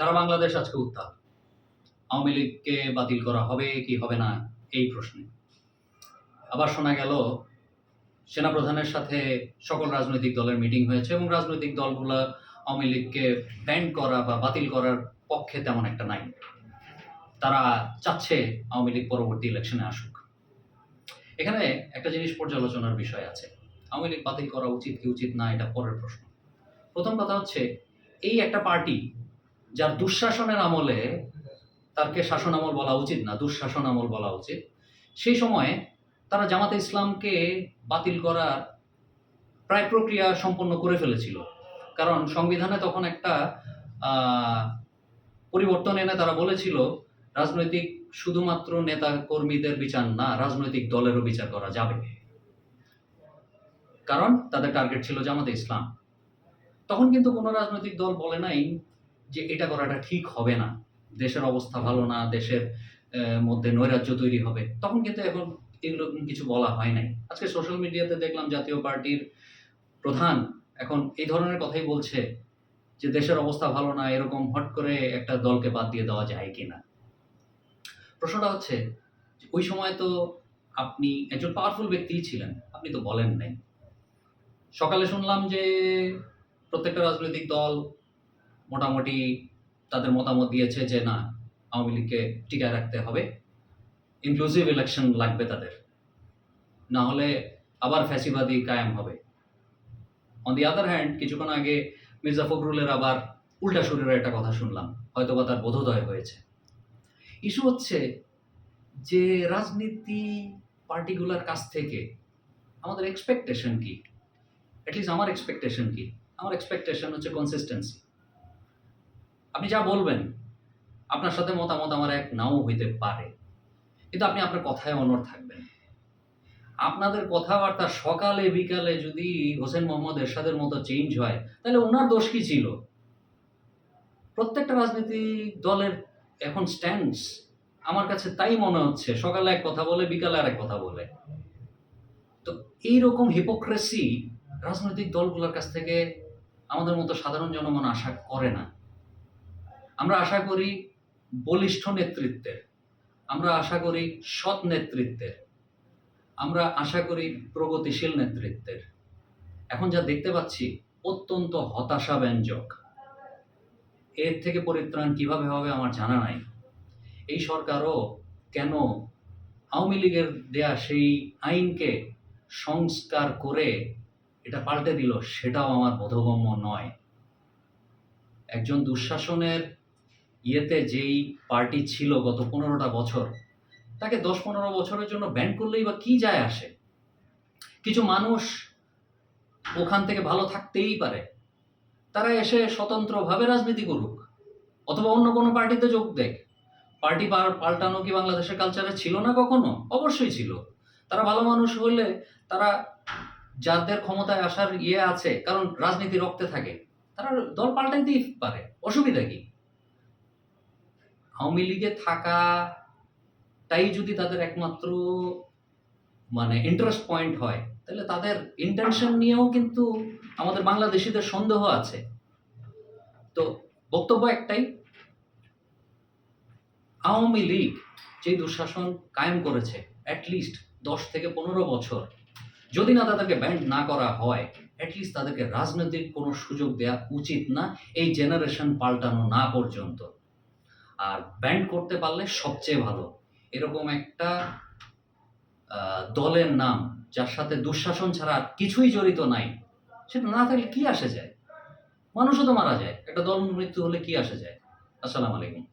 সারা বাংলাদেশ আজকে উত্তাল। আওয়ামী লীগকে বাতিল করা হবে কি হবে না, এই প্রশ্নে। আবার শোনা গেল, সেনাপ্রধানের সাথে সকল রাজনৈতিক দলের মিটিং হয়েছে এবং রাজনৈতিক দলগুলো আওয়ামী লীগকে ব্যান করা বা বাতিল করার পক্ষে তেমন একটা নাই। তারা চাচ্ছে আওয়ামী লীগ পরবর্তী ইলেকশনে আসুক। এখানে একটা জিনিস পর্যালোচনার বিষয় আছে। আওয়ামী লীগ বাতিল করা উচিত কি উচিত না, এটা পরের প্রশ্ন। প্রথম কথা হচ্ছে, এই একটা পার্টি যার দুঃশাসনের আমলে তারকে শাসন আমল বলা উচিত না, দুঃশাসন আমল বলা উচিত। সেই সময়ে তারা জামাতে ইসলামকে বাতিল করার প্রায় প্রক্রিয়া সম্পন্ন করে ফেলেছিল। কারণ সংবিধানে তখন একটা পরিবর্তন এনে তারা বলেছিল, রাজনৈতিক শুধুমাত্র নেতা কর্মীদের বিচার না, রাজনৈতিক দলেরও বিচার করা যাবে। কারণ তাদের টার্গেট ছিল জামাতে ইসলাম। তখন কিন্তু কোনো রাজনৈতিক দল বলে নাই যে এটা করাটা ঠিক হবে না, দেশের অবস্থা ভালো না, দেশের মধ্যে নৈরাজ্য তৈরি হবে, তখন কিন্তু এখন এগুলো কিছু বলা হয় নাই। আজকে সোশ্যাল মিডিয়াতে দেখলাম জাতীয় পার্টির প্রধান এখন এই ধরনের কথাই বলছে যে দেশের অবস্থা ভালো না, এরকম হট করে একটা দলকে বাদ দিয়ে দেওয়া যায় কিনা। প্রশ্নটা হচ্ছে ওই সময় তো আপনি একজন পাওয়ারফুল ব্যক্তিই ছিলেন, আপনি তো বলেন নাই। সকালে শুনলাম যে প্রত্যেকটা রাজনৈতিক দল মোটামুটি তাদের মতামত দিয়েছে যে না, আওয়ামী লীগকে টিকায় রাখতে হবে। ইনক্লুসিভ ইলেকশন লাগবে তাদের। না হলে আবার ফ্যাসিবাদী কায়েম হবে। অন দি আদার হ্যান্ড কিছুক্ষণ আগে মির্জা ফখরুলের আবার উল্টা শরীরের একটা কথা শুনলাম। হয়তো বা তার বোধোদয় হয়েছে। ইস্যু হচ্ছে যে রাজনীতি পার্টিগুলোর কাছ থেকে আমাদের এক্সপেকটেশন কি? অ্যাটলিস্ট আমার এক্সপেকটেশন কি? আমার এক্সপেকটেশন হচ্ছে কনসিস্টেন্সি আপনি যা বলবেন, আপনার সাথে মতামত আমার এক নাও হইতে পারে। কিন্তু আপনি আপনার কথায় অনড় থাকবেন। আপনাদের কথাবার্তা সকালে, বিকালে যদি হোসেন মোহাম্মদ এরশাদের মতো চেঞ্জ হয়, তাহলে ওনার দোষ কি ছিল? প্রত্যেকটা রাজনৈতিক দলের এখন স্ট্যান্ডস আমার কাছে তাই মনে হচ্ছে, সকালে এক কথা বলে, বিকালে আর এক কথা বলে। তো এইরকম হিপোক্রেসি রাজনৈতিক দলগুলোর কাছ থেকে আমাদের মতো সাধারণ জনগণ আশা করে না। আমরা আশা করি বলিষ্ঠ নেতৃত্বের, আমরা আশা করি সৎ নেতৃত্বের, আমরা আশা করি প্রগতিশীল নেতৃত্বের। এখন যা দেখতে পাচ্ছি, অত্যন্ত হতাশাব্যঞ্জক। এর থেকে পরিত্রাণ কীভাবে হবে আমার জানা নাই। এই সরকারও কেন আওয়ামী লীগের দেয়া সেই আইনকে সংস্কার করে এটা পাল্টে দিল, সেটাও আমার বোধগম্য নয়। একজন দুঃশাসনের ইয়েতে যেই পার্টি ছিল গত পনেরোটা বছর, তাকে দশ পনেরো বছরের জন্য ব্যান করলেই বা কি যায় আসে? কিছু মানুষ ওখান থেকে ভালো থাকতেই পারে। তারা এসে স্বতন্ত্রভাবে রাজনীতি করুক, অথবা অন্য কোনো পার্টিতে যোগ দেখ পার্টি পাল্টানো কি বাংলাদেশের কালচারে ছিল না কখনো? অবশ্যই ছিল। তারা ভালো মানুষ হলে তারা যাদের ক্ষমতায় আসার ইয়ে আছে, কারণ রাজনীতি রক্তে থাকে, তারা দল পাল্টাইতেই পারে। অসুবিধা কি? আওয়ামী লীগে থাকাটাই যদি তাদের একমাত্র মানে ইন্টারেস্ট পয়েন্ট হয়, তাহলে তাদের ইন্টেনশন নিয়েও কিন্তু আমাদের বাংলাদেশিদের সন্দেহ আছে। তো বক্তব্য একটাই, আওয়ামী লীগ যে দুঃশাসন কায়েম করেছে অ্যাটলিস্ট দশ থেকে পনেরো বছর, যদি না তাদেরকে ব্যান্ড না করা হয় অ্যাটলিস্ট তাদেরকে রাজনৈতিক কোনো সুযোগ দেওয়া উচিত না, এই জেনারেশন পাল্টানো না পর্যন্ত। আর ব্যান্ড করতে পারলে সবচেয়ে ভালো। এরকম একটা দলের নাম যার সাথে দুঃশাসন ছাড়া আর কিছুই জড়িত নাই, সেটা না থাকলে কি আসে যায়? মানুষও তো মারা যায়। একটা দল মৃত্যু হলে কি আসে যায়? আসসালামু আলাইকুম।